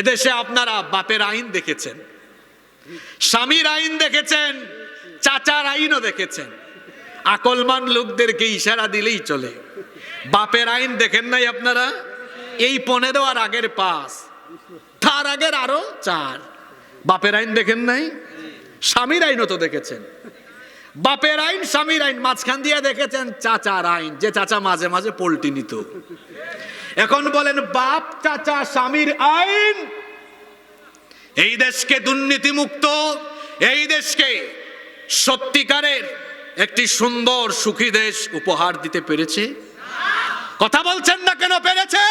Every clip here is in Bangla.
এদেশে আপনারা বাপের আইন দেখেছেন, স্বামীর আইন দেখেছেন, চাচার আইনও দেখেছেন। আকলমান লোকদেরকে ইশারা দিলেই চলে। বাপের আইন দেখেন নাই আপনারা? এই পনেরো আর আগের পাঁচ, তার আগের আরও চার। বাপের আইন দেখেন নাই? স্বামীর আইনও তো দেখেছেন। বাপের আইন, স্বামীর আইন, মাঝখান দিয়ে দেখেছেন চাচার আইন, যে চাচা মাঝে মাঝে পোল্টি নিত। এখন বলেন, বাপ, চাচা, স্বামীর আইন? এই দেশকে দুর্নীতি মুক্ত এই দেশকে সত্যিকারের একটি সুন্দর সুখী দেশ উপহার দিতে পেরেছে? কথা বলছেন না কেন পেরেছে?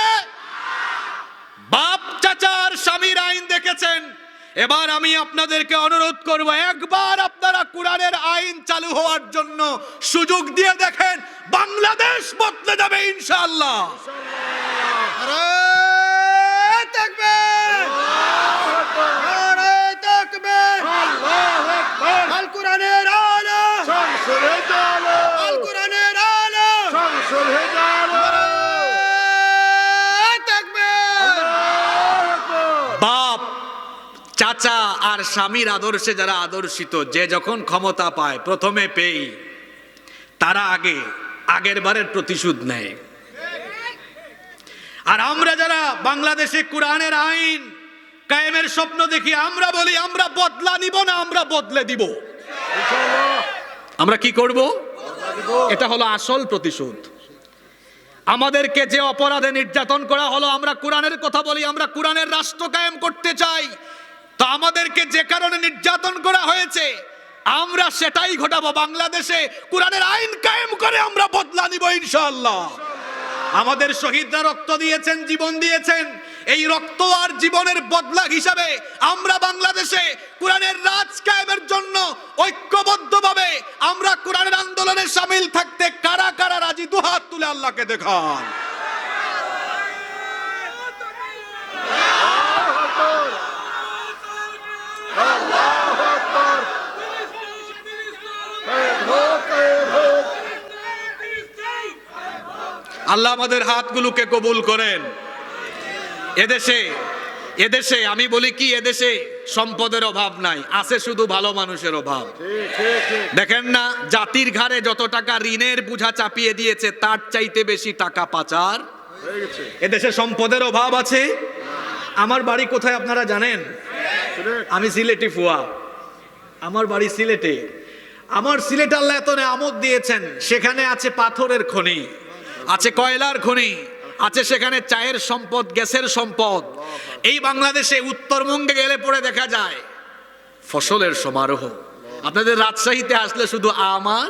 বাপ চাচার স্বামীর আইন দেখেছেন। এবার আমি আপনাদেরকে অনুরোধ করব, একবার আপনারা কোরআনের আইন চালু হওয়ার জন্য সুযোগ দিয়ে দেখেন, বাংলাদেশ বদলে যাবে ইনশাআল্লাহ। চাচা আর স্বামীর আদর্শে যারা আদর্শিত, যে যখন ক্ষমতা পায়, প্রথমে পেই, তারা আগে, আগের বারের প্রতিশোধ নেয়। আর আমরা যারা বাংলাদেশে কোরআনের আইন কায়েমের স্বপ্ন দেখি, আমরা বলি, আমরা বদলা নিব না, আমরা বদলে দিব। আমরা কি করব? এটা হলো আসল প্রতিশোধ। আমাদেরকে যে অপরাধে নির্যাতন করা হলো, আমরা কোরআনের কথা বলি, আমরা কোরআনের রাষ্ট্র কায়েম করতে চাই। তো আমাদেরকে যে কারণে নির্যাতন করা হয়েছে, আমরা সেটাই ঘটাবো। বাংলাদেশে কোরআনের আইন কায়েম করে আমরা বদলা নিব ইনশাআল্লাহ। আমাদের শহীদরা রক্ত দিয়েছেন, জীবন দিয়েছেন। এই রক্ত আর জীবনের বদলা হিসাবে আমরা বাংলাদেশে কোরআনের রাজ কায়েমের জন্য ঐক্যবদ্ধভাবে আমরা কোরআনের আন্দোলনে সামিল থাকতে কারা কারা রাজি, দুহাত তুলে আল্লাহকে দেখান। আল্লাহ আমাদের হাতগুলোকে কবুল করেন। এদেশে এদেশে, আমি বলি কি এদেশে সম্পদের অভাব নাই, আছে শুধু ভালো মানুষের অভাব। দেখেন না, জাতির ঘাড়ে যত টাকা ঋণের বোঝা চাপিয়ে দিয়েছে, তার চাইতে বেশি টাকা পাচার। এদেশে সম্পদের অভাব আছে। আমার বাড়ি কোথায় আপনারা জানেন? আমি সিলেটি ফুয়া। আমার বাড়ি সিলেটে। আমার সিলেট আল্লাহ এত আমদ দিয়েছেন, সেখানে আছে পাথরের খনি। আছে কয়লার খনি আছে সেখানে চায়ের সম্পদ গ্যাসের সম্পদ। এই বাংলাদেশে উত্তরবঙ্গে গেলে পরে দেখা যায় ফসলের সমারোহ। আপনাদের রাজশাহীতে আসলে শুধু আমার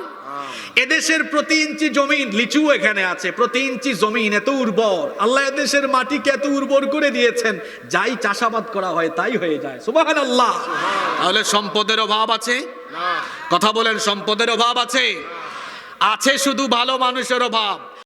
এদেশের প্রতি ইঞ্চি জমিন লিচু এখানে আছে প্রতি ইঞ্চি জমিন এত উর্বর। আল্লাহ এদেশের মাটিকে এত উর্বর করে দিয়েছেন যাই চাষাবাদ করা হয় তাই হয়ে যায়। সুবাহান আল্লাহ তাহলে সম্পদের অভাব আছে? কথা বলেন সম্পদের অভাব আছে? আছে শুধু ভালো মানুষের অভাব।